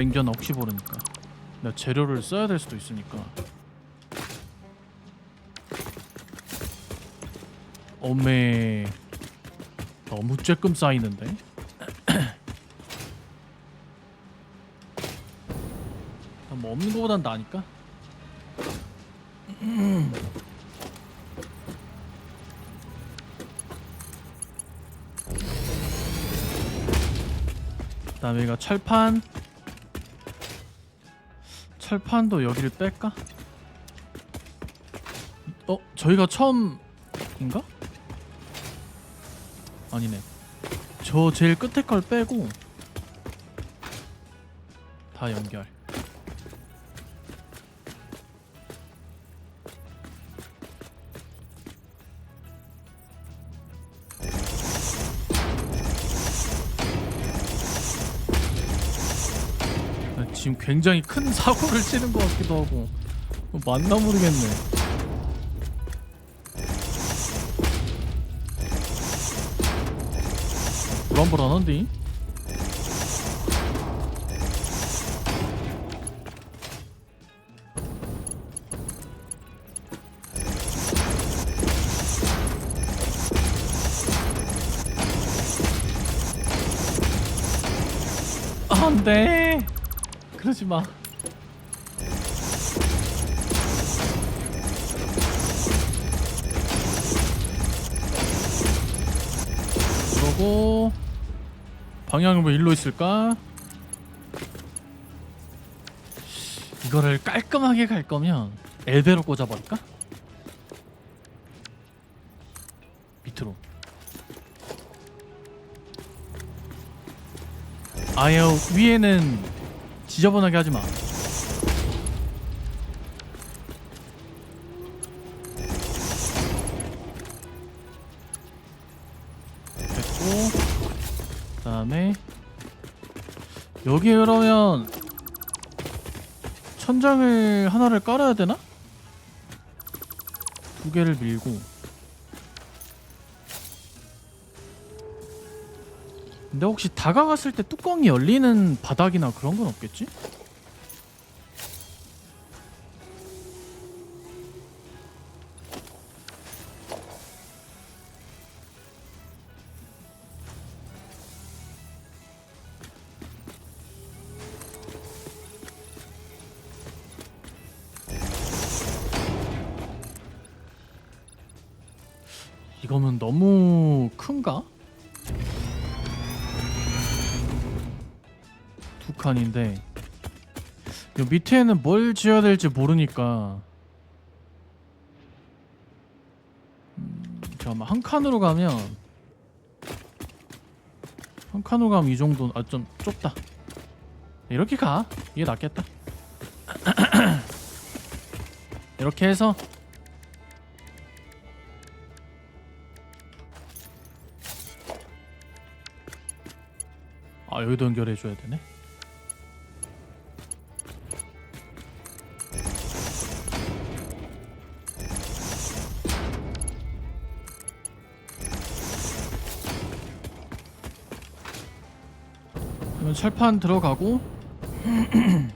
냉전 혹시 모르니까. 내가 재료를 써야 될 수도 있으니까. 어메. 너무 쬐끔 쌓이는데? 아, 뭐 없는 거보단 나으니까? 그다음에 이거 철판 철판도 여기를 뺄까? 어? 저희가 처음인가? 아니네 저 제일 끝에 걸 빼고 다 연결 지금 굉장히 큰 사고를 치는 것 같기도 하고 어, 맞나 모르겠네 불안불안한데? 그러지 마 그러고 방향은 왜 일로 있을까? 이거를 깔끔하게 갈 거면 엘베로 꽂아버릴까? 밑으로 아예 위에는 지저분하게 하지 마. 됐고 그다음에 여기 그러면 천장을 하나를 깔아야 되나? 두 개를 밀고 근데 혹시 다가갔을 때 뚜껑이 열리는 바닥이나 그런 건 없겠지? 이거면 너무 큰가? 칸인데 요 밑에는 뭘 지어야 될지 모르니까. 음, 잠깐만. 한 칸으로 가면 한 칸으로 가면 이 정도 아 좀 좁다. 이렇게 가. 이게 낫겠다. 이렇게 해서 아 여기도 연결해 줘야 되네 철판 들어가고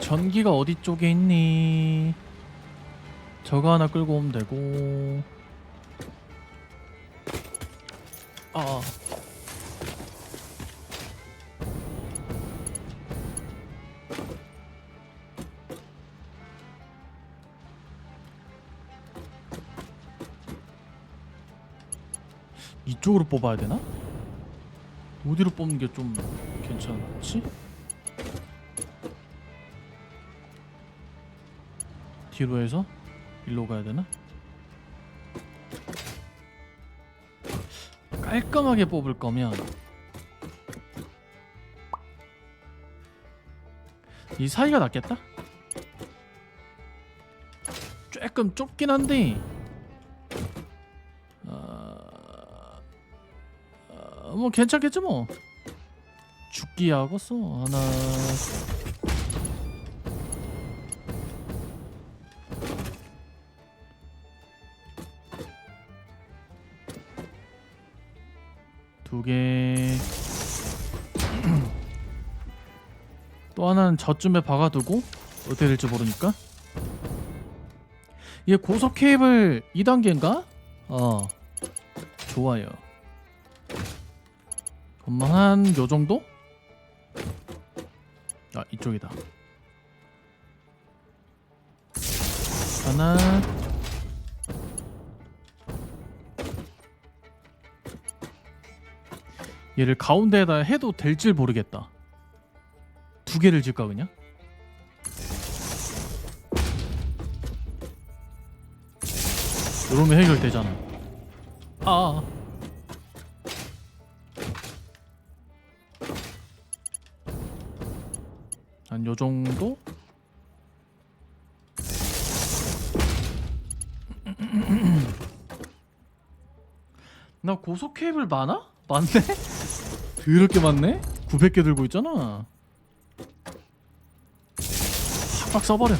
전기가 어디 쪽에 있니? 저거 하나 끌고 오면 되고 아 이쪽으로 뽑아야 되나? 어디로 뽑는 게 좀 괜찮지? 뒤로 해서 일로 가야 되나? 깔끔하게 뽑을 거면 이 사이가 낫겠다? 조금 좁긴 한데 뭐 괜찮겠지 뭐 죽기 하고서 하나 두 개. 또 하나는 저쯤에 박아두고 어떻게 될지 모르니까. 얘 고속 케이블 2단계인가? 어. 좋아요. 그럼 한요 정도? 아 이쪽이다. 하나. 얘를 가운데에다 해도 될지 모르겠다. 두 개를 질까 그냥? 이러면 해결되잖아. 아. 요 정도? 나 고속 케이블 많아? 많네? 더럽게 많네? 900개 들고 있잖아. 팍팍 써버려.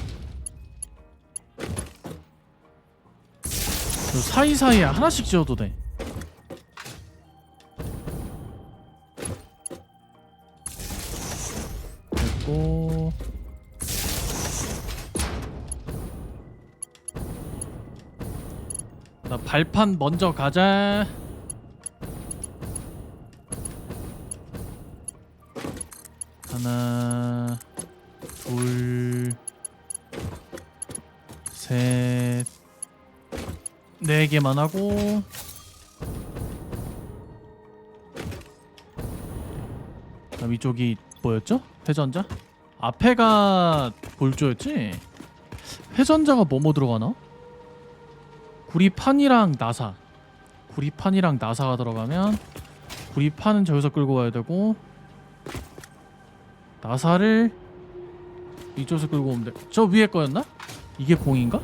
저 사이사이에 하나씩 지어도 돼. 발판 먼저 가자. 하나, 둘, 셋, 네 개만 하고. 그다음 이쪽이 뭐였죠? 회전자? 앞에가 볼조였지? 회전자가 뭐뭐 들어가나? 구리판이랑 나사. 구리판이랑 나사가 들어가면 구리판은 저기서 끌고 와야 되고 나사를 이쪽에서 끌고 오면 돼. 저 위에 거였나? 이게 봉인가?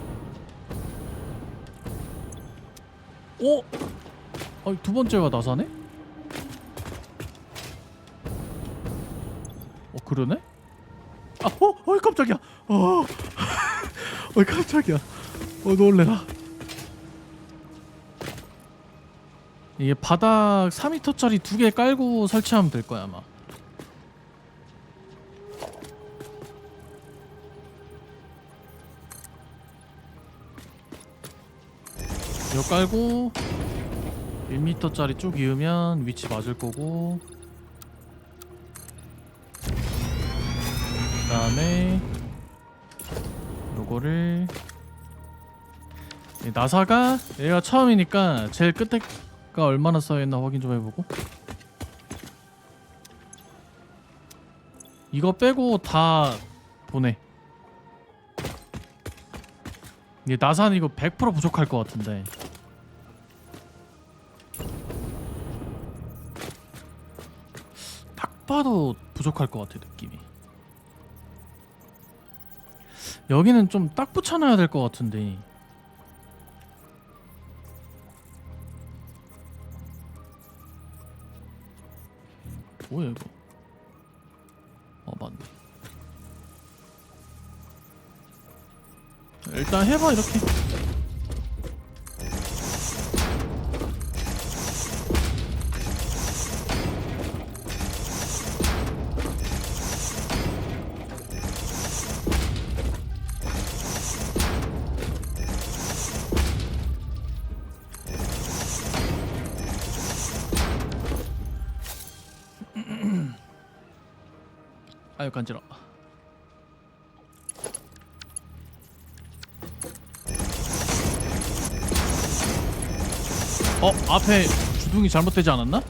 오! 어? 두 번째가 나사네? 어 그러네? 아, 어, 어이 깜짝이야. 어, 어이 깜짝이야. 어 놀래라. 이게 바닥 4m짜리 두 개 깔고 설치하면 될 거야 아마. 이거 깔고 1m짜리 쭉 이으면 위치 맞을 거고 그 다음에 요거를 이 나사가 얘가 처음이니까 제일 끝에 가 얼마나 쌓여있나 확인 좀 해보고. 이거 빼고 다 보내. 이 나사는 이거 100% 부족할 것 같은데. 딱 봐도 부족할 것 같아 느낌이. 여기는 좀 딱 붙여놔야 될 것 같은데 뭐야 이거? 어 맞네. 일단 해봐 이렇게 아유 간지러. 어 앞에 주둥이 잘못되지 않았나?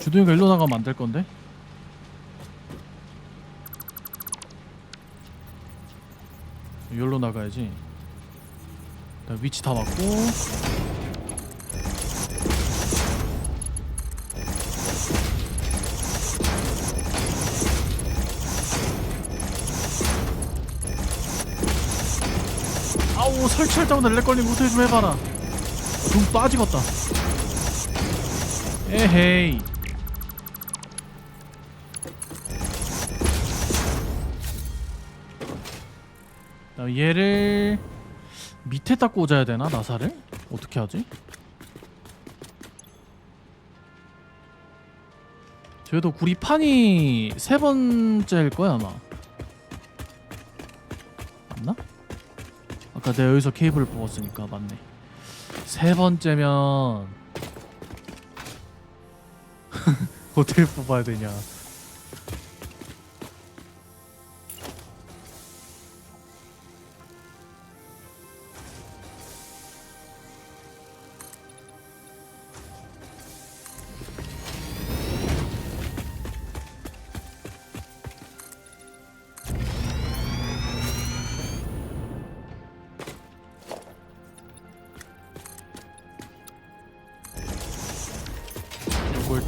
주둥이가 일로 나가면 안 될 건데. 여기로 나가야지. 나 위치 다 맞고 렉 걸리면 어떻게 좀 해봐라. 좀 빠지겠다. 에헤이. 나 얘를 밑에다 꽂아야 되나? 나사를? 어떻게 하지? 쟤도 구리판이 세 번째일 거야 아마 아까 내가 여기서 케이블을 뽑았으니까 맞네. 세 번째면 어떻게 뽑아야 되냐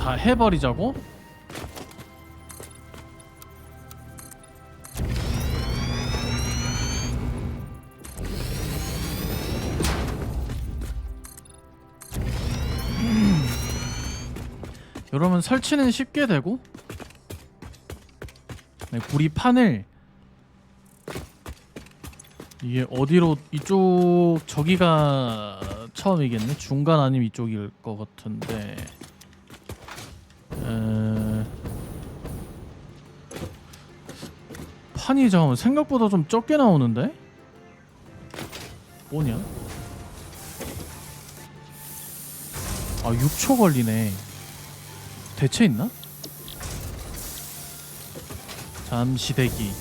다 해버리자고? 이러면 설치는 쉽게 되고? 네, 구리판을 이게 어디로 이쪽 저기가 처음이겠네? 중간 아니면 이쪽일 것 같은데 판이 잠깐만 생각보다 좀 적게 나오는데? 뭐냐? 아 6초 걸리네. 대체 있나? 잠시 대기.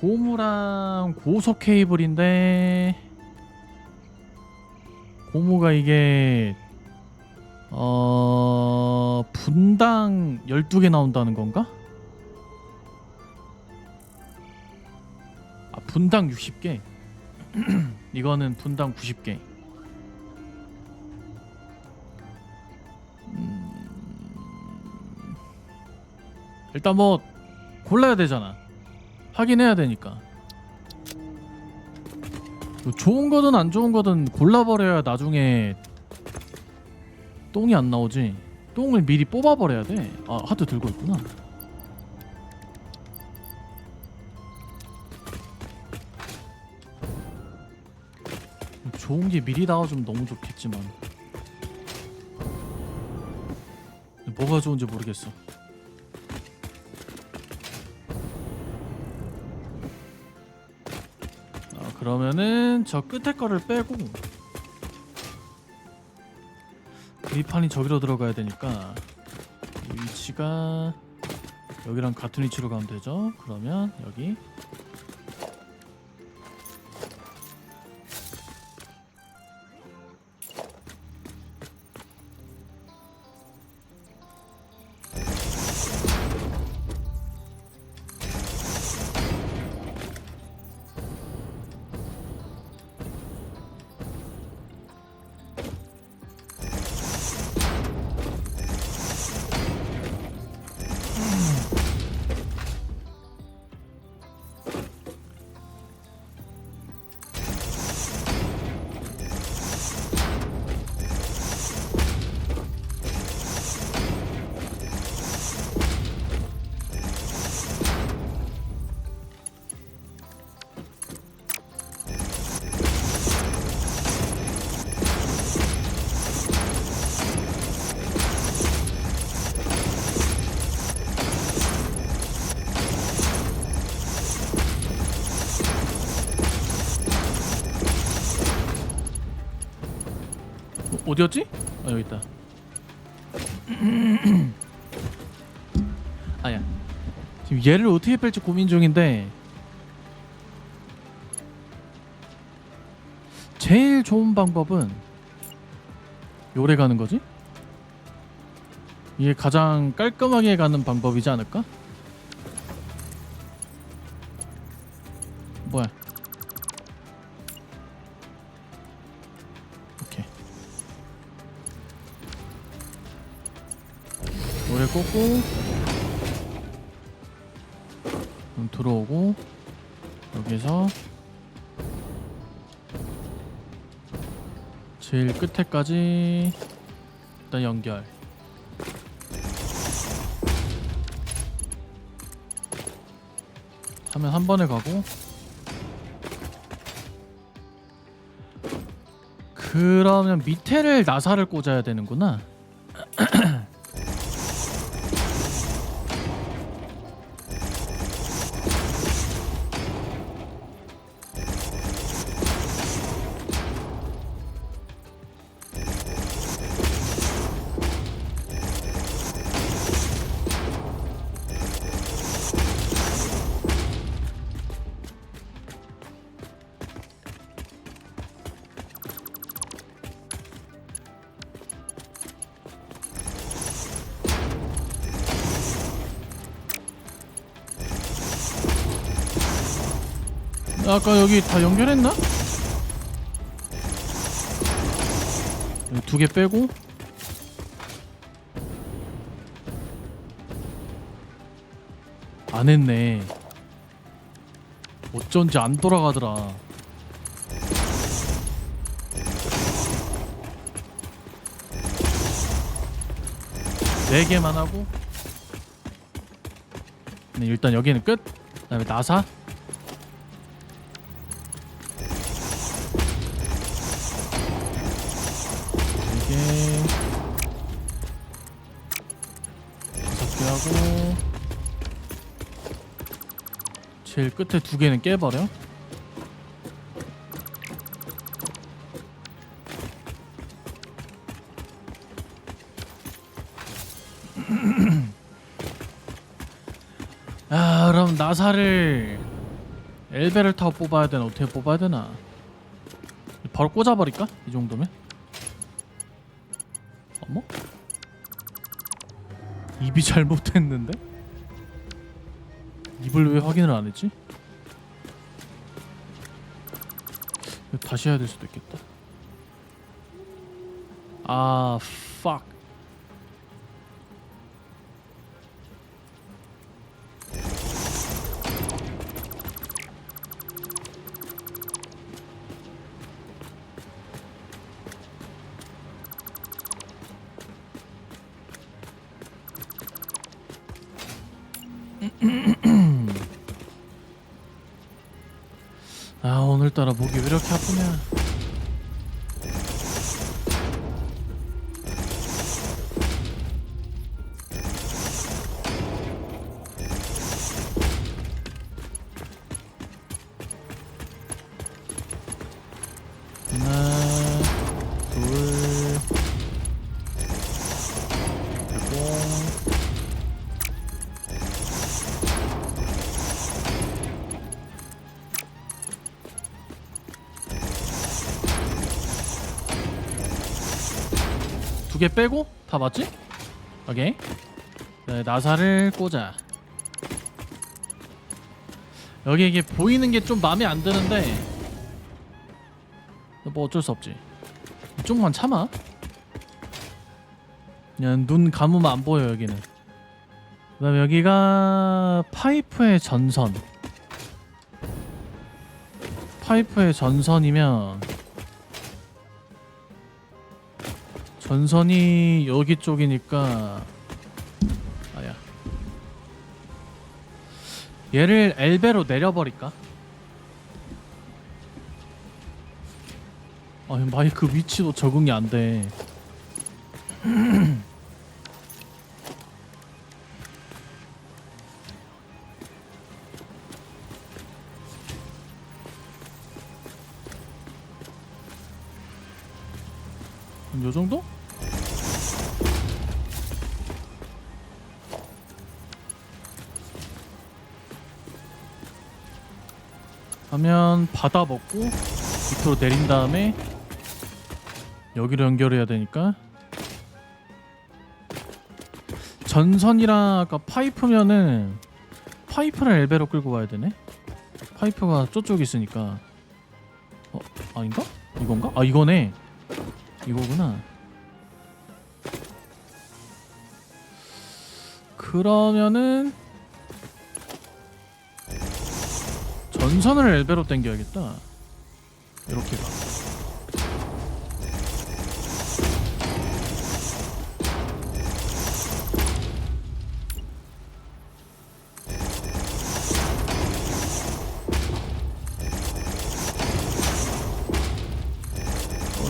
고무랑 고속 케이블인데 고무가 이게 어 분당 12개 나온다는 건가? 아 분당 60개. 이거는 분당 90개. 음, 일단 뭐 골라야 되잖아. 확인해야 되니까. 뭐 좋은 거든 안 좋은 거든 골라버려야 나중에 똥이 안 나오지? 똥을 미리 뽑아버려야 돼아 하드 들고 있구나. 좋은 게 미리 나와주면 너무 좋겠지만. 뭐가 좋은지 모르겠어. 아, 그러면은 저 끝에 거를 빼고 그립판이 저기로 들어가야 되니까 이 위치가 여기랑 같은 위치로 가면 되죠? 그러면 여기 어, 어디였지? 아 여기 있다. 아야. 지금 얘를 어떻게 뺄지 고민 중인데 제일 좋은 방법은 요래 가는 거지? 이게 가장 깔끔하게 가는 방법이지 않을까? 끝에까지. 일단 연결. 하면 한 번에 가고. 그러면 밑에를 나사를 꽂아야 되는구나. 여기 다 연결했나? 두 개 빼고 안 했네. 어쩐지 안 돌아가더라. 네 개만 하고. 네, 일단 여기는 끝. 그다음에 나사. 제일 끝에 두 개는 깨버려. 아 그럼 나사를 엘베를 타고 뽑아야 되나 어떻게 뽑아야 되나? 바로 꽂아버릴까? 이 정도면? 어머? 입이 잘못했는데 입을 왜 확인을 안 했지? 다시 해야 될 수도 있겠다. 아 fuck 개 빼고 다 맞지? 오케이. 네, 나사를 꽂아. 여기 이게 보이는 게 좀 마음에 안 드는데 뭐 어쩔 수 없지. 조금만 참아. 그냥 눈 감으면 안 보여 여기는. 그 다음에 여기가 파이프의 전선. 파이프의 전선이면 전선이 여기 쪽이니까 아야 얘를 엘베로 내려버릴까? 아 마이크 위치도 적응이 안돼 받아 먹고 밑으로 내린 다음에 여기로 연결해야 되니까. 전선이랑 아까 파이프면은 파이프를 엘베로 끌고 가야 되네. 파이프가 저쪽에 있으니까. 어 아닌가? 이건가? 아 이거네. 이거구나. 그러면은 전선을 엘베로 당겨야겠다 이렇게 가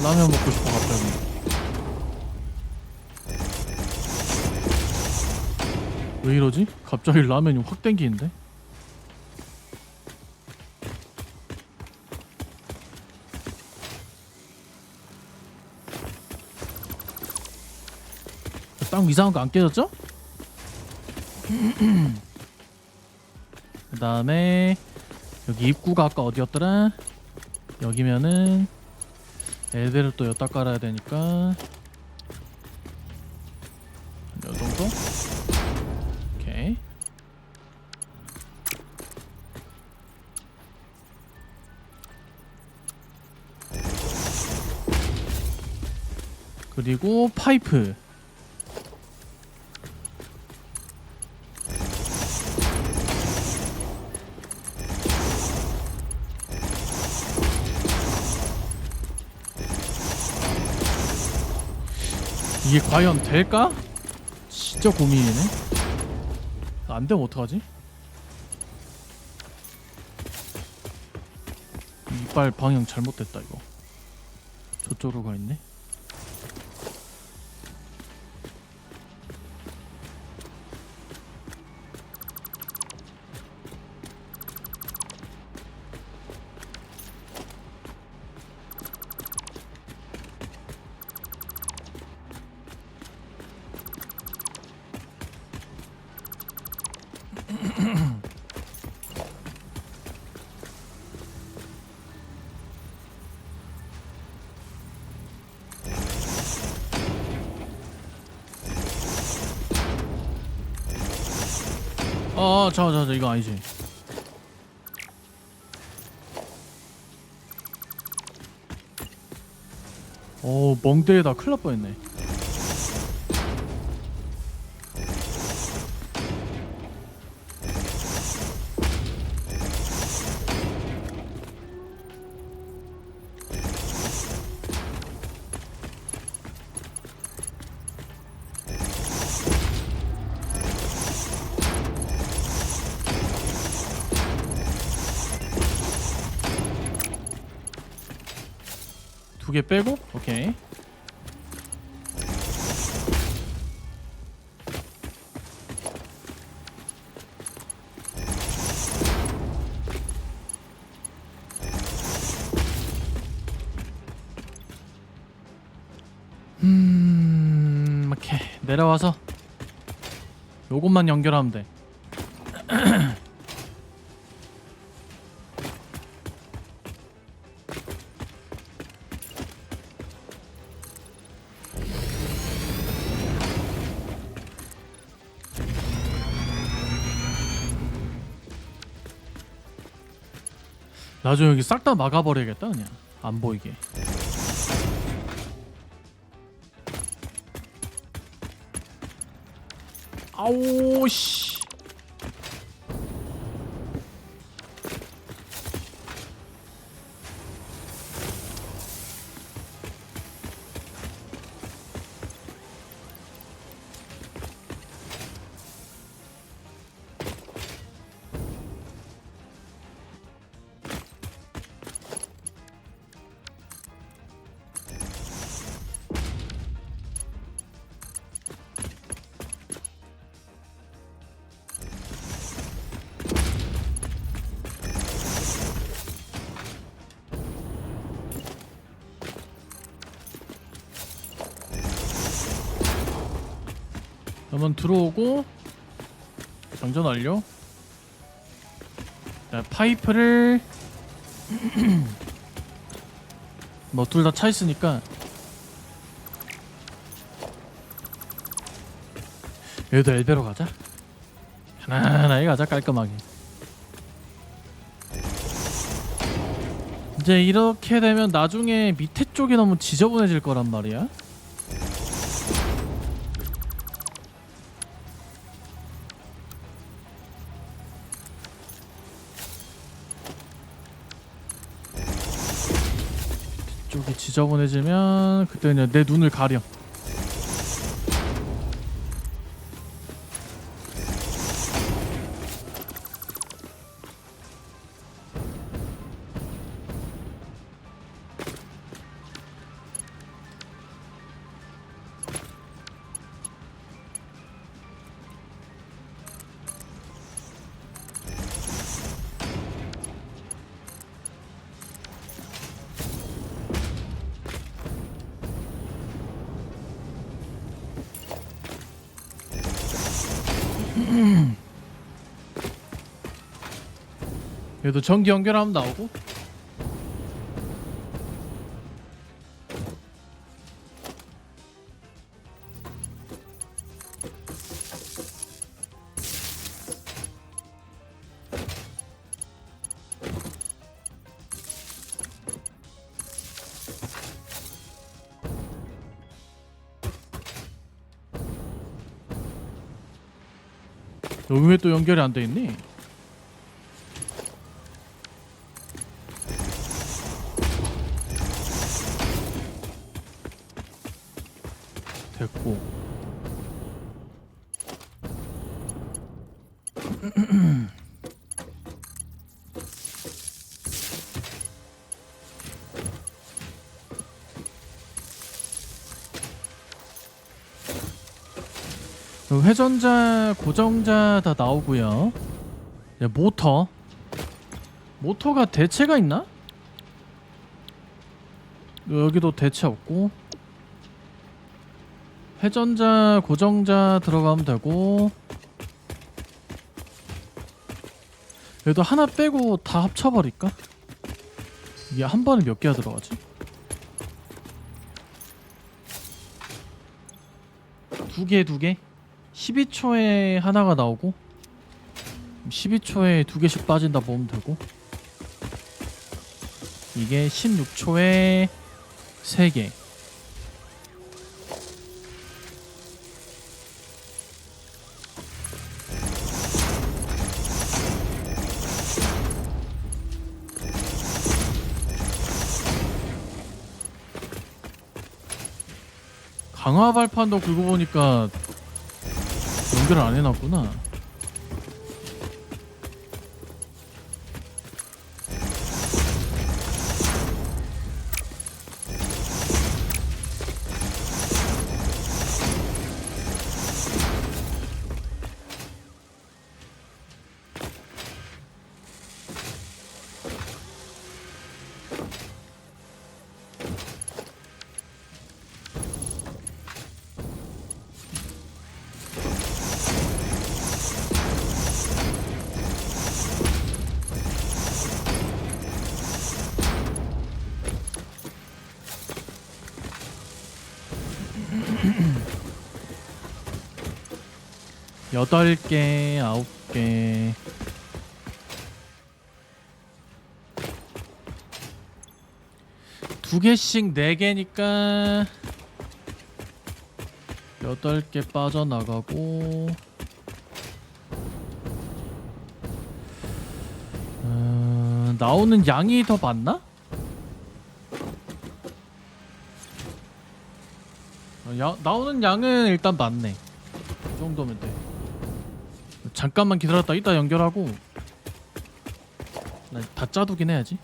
라면 먹고 싶어 갑자기. 왜 이러지? 갑자기 라면이 확 땡기는데? 땅 이상한 거 안 깨졌죠? 그 다음에 여기 입구가 아까 어디였더라? 여기면은 애들을 또 여기다 깔아야 되니까 요 정도? 오케이 그리고 파이프 이게 과연 될까? 진짜 고민이네. 안 되면 어떡하지? 이빨 방향 잘못됐다 이거. 저쪽으로 가 있네. 아, 저, 저, 저, 이거 아니지. 오, 멍때에다 큰일 날 뻔했네. 두 개 빼고, 오케이. 음, 오케이. 내려와서 요것만 연결하면 돼. 나중에 여기 싹 다 막아버려야겠다 그냥. 안 보이게. 아오 씨 그러면 들어오고 장전 완료. 자, 파이프를 뭐 둘 다 차 있으니까. 여기도 엘베로 가자. 편안하게 가자 깔끔하게. 이제 이렇게 되면 나중에 밑에 쪽이 너무 지저분해질 거란 말이야 지저분해지면 그때는 내 눈을 가려. 얘도 전기 연결하면 나오고 여기 왜 또 연결이 안 돼 있니? 회전자, 고정자 다 나오고요. 이제 모터. 모터가 대체가 있나? 여기도 대체 없고 회전자, 고정자 들어가면 되고 그래도 하나 빼고 다 합쳐버릴까? 이게 한 번에 몇 개가 들어가지? 두 개, 두 개? 12초에 하나가 나오고 12초에 두 개씩 빠진다 보면 되고 이게 16초에 세 개. 강화 발판도 긁고 보니까 연결 안 해놨구나. 여덟 개, 아홉 개. 두 개씩 네 개니까 여덟 개 빠져나가고 어, 나오는 양이 더 많나? 어, 야, 나오는 양은 일단 많네. 이 정도면 돼. 잠깐만 기다렸다 이따 연결하고 나다 짜두긴 해야지.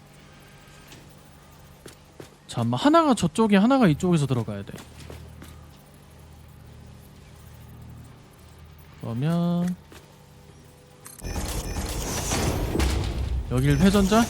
잠만 하나가 저쪽에 하나가 이쪽에서 들어가야 돼. 그러면 여길 회전자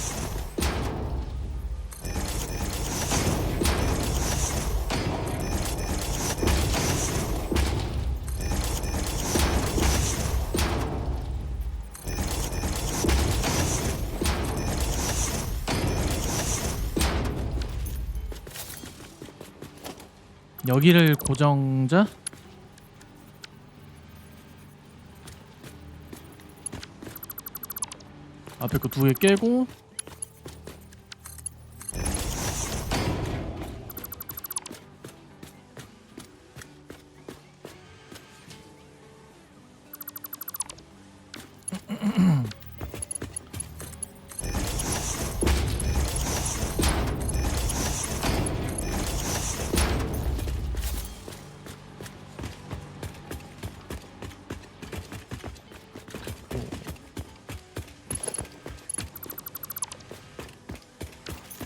여기를 고정자? 앞에 거 두 개 깨고